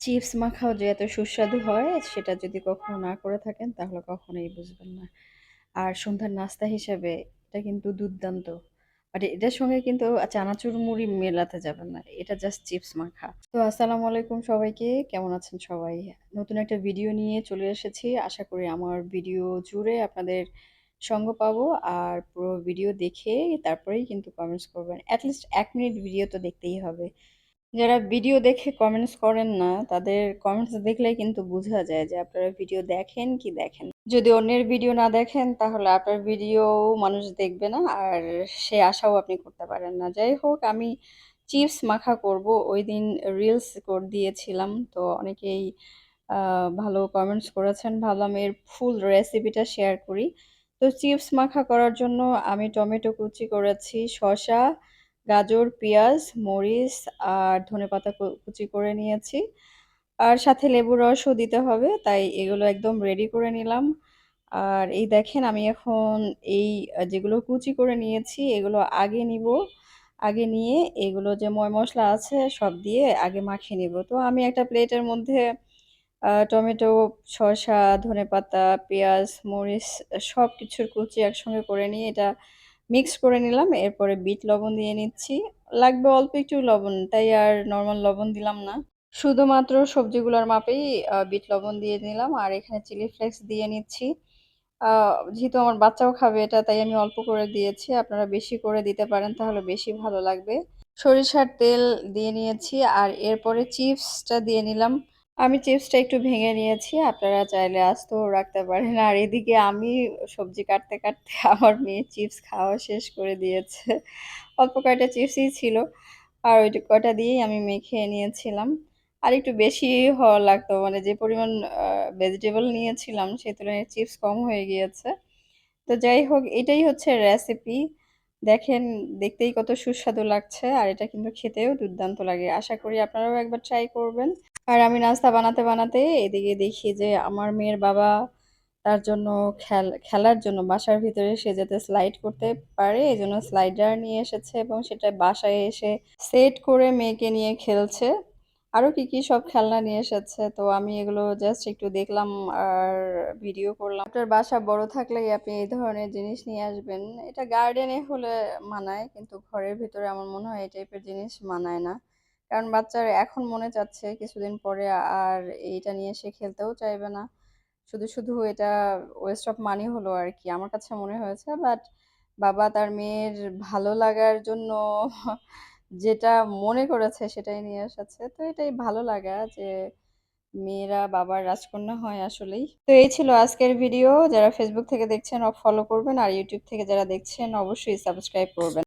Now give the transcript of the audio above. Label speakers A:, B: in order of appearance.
A: Chips মাখাও যে এত সুস্বাদু হয়, সেটা যদি কখনো না করে থাকেন, তাহলে কখনোই বুঝবেন না। আর সন্ধ্যার নাস্তা হিসেবে এটা কিন্তু দুর্দান্ত। বাট এটার সঙ্গে কিন্তু চানাচুর মুড়ি মেলাতে যাবেন না। এটা জাস্ট চিপস মাখা। তো আসসালামু আলাইকুম সবাইকে। কেমন আছেন সবাই? নতুন একটা ভিডিও নিয়ে চলে এসেছি। আশা করি আমার ভিডিও জুড়ে আপনাদের সঙ্গ পাবো। আর পুরো ভিডিও দেখে তারপরেই কিন্তু কমেন্টস করবেন। এট লিস্ট ১ মিনিট ভিডিও তো দেখতেই হবে। যারা ভিডিও দেখে কমেন্টস করেন না, তাদের কমেন্টস দেখলে কিন্তু বোঝা যায় যে আপনারা ভিডিও দেখেন কি দেখেন যদি অন্যের ভিডিও না দেখেন তাহলে আপনার ভিডিও মানুষ দেখবে না আর সে আশাও আপনি করতে পারেন না। যাই হোক আমি চিপস মাখা করব। ওই দিন রিলস কর দিয়েছিলাম। তো অনেকেই ভালো কমেন্টস করেছেন। ভাবলাম এর ফুল রেসিপিটা শেয়ার করি। তো চিপস মাখা করার জন্য আমি টমেটো কুচি করেছি, শসা, গাজর, পেঁয়াজ, মরিচ আর ধনেপাতা কু কুচি করে নিয়েছি। আর সাথে লেবুর রসও দিতে হবে। তাই এগুলো একদম রেডি করে নিলাম। আর এই দেখেন আমি এখন এই যেগুলো কুচি করে নিয়েছি এগুলো আগে নিব আগে নিয়ে এগুলো যে ময় মশলা আছে সব দিয়ে আগে মাখিয়ে নিবো। তো আমি একটা প্লেটের মধ্যে টমেটো, শসা, ধনেপাতা, পেঁয়াজ, মরিচ সব কিছুর কুচি একসঙ্গে করে নিয়ে এটা মিক্স করে নিলাম। এরপরে বিট লবণ দিয়ে নিচ্ছি। লাগবে অল্প একটু লবণ, তাই আর নর্মাল লবণ দিলাম না। শুধুমাত্র সবজিগুলোর মাপেই বিট লবণ দিয়ে নিলাম। আর এখানে চিলি ফ্লেক্স দিয়ে নিচ্ছি। যেহেতু আমার বাচ্চাও খাবে এটা তাই আমি অল্প করে দিয়েছি। আপনারা বেশি করে দিতে পারেন তাহলে বেশি ভালো লাগবে। সরিষার তেল দিয়ে নিয়েছি আর এরপরে চিপসটা দিয়ে নিলাম। আমি চিপসটা একটু ভেঙে নিয়েছি। আপনারা চাইলে আস্তেও রাখতে পারেন। আর এদিকে আমি সবজি কাটতে, কাটতে আমার মেয়ে চিপস খাওয়া শেষ করে দিয়েছে। অল্প কয়টা চিপসই ছিল। আর ওই কটা দিয়েই আমি মেখে নিয়েছিলাম। আর একটু বেশি হওয়া লাগতো। মানে যে পরিমাণ ভেজিটেবল নিয়েছিলাম সেই তুলনায় চিপস কম হয়ে গিয়েছে। তো যাই হোক এটাই হচ্ছে রেসিপি। দেখেন দেখতেই কত সুস্বাদু লাগছে। আর এটা কিন্তু খেতেও দুর্দান্ত লাগে। আশা করি আপনারাও একবার ট্রাই করবেন। আর আমি নাস্তা বানাতে, বানাতে এদিকে দেখি যে আমার মেয়ের বাবা তার জন্য খেল খেলার জন্য বাসার ভিতরে সে যাতে স্লাইড করতে পারে এই জন্য স্লাইডার নিয়ে এসেছে এবং সেটা বাসায় এসে সেট করে মেয়েকে নিয়ে খেলছে। আরও কি, কি সব খেলনা নিয়ে এসেছে। তো আমি এগুলো জাস্ট একটু দেখলাম আর ভিডিও করলাম। আপনার বাসা বড় থাকলেই আপনি এই ধরনের জিনিস নিয়ে আসবেন। এটা গার্ডেনে হলে মানায় কিন্তু ঘরের ভিতরে আমার মনে হয় এই টাইপের জিনিস মানায় না। কারণ বাচ্চার এখন মনে চাচ্ছে কিছুদিন পরে আর এইটা নিয়ে সে খেলতেও চাইবে না। শুধু, শুধু এটা ওয়েস্ট অফ মানি হলো আর কি আমার কাছে মনে হয়েছে। বাট বাবা তার মেয়ের ভালো লাগার জন্য যেটা মনে করেছে সেটাই নিয়ে এসেছে। তো এটাই ভালো লাগা যে মেয়েরা বাবার রাজকন্যা হয় আসলেই। তো এই ছিল আজকের ভিডিও। যারা ফেসবুক থেকে দেখছেন ফলো করবেন আর ইউটিউব থেকে যারা দেখছেন অবশ্যই সাবস্ক্রাইব করবেন।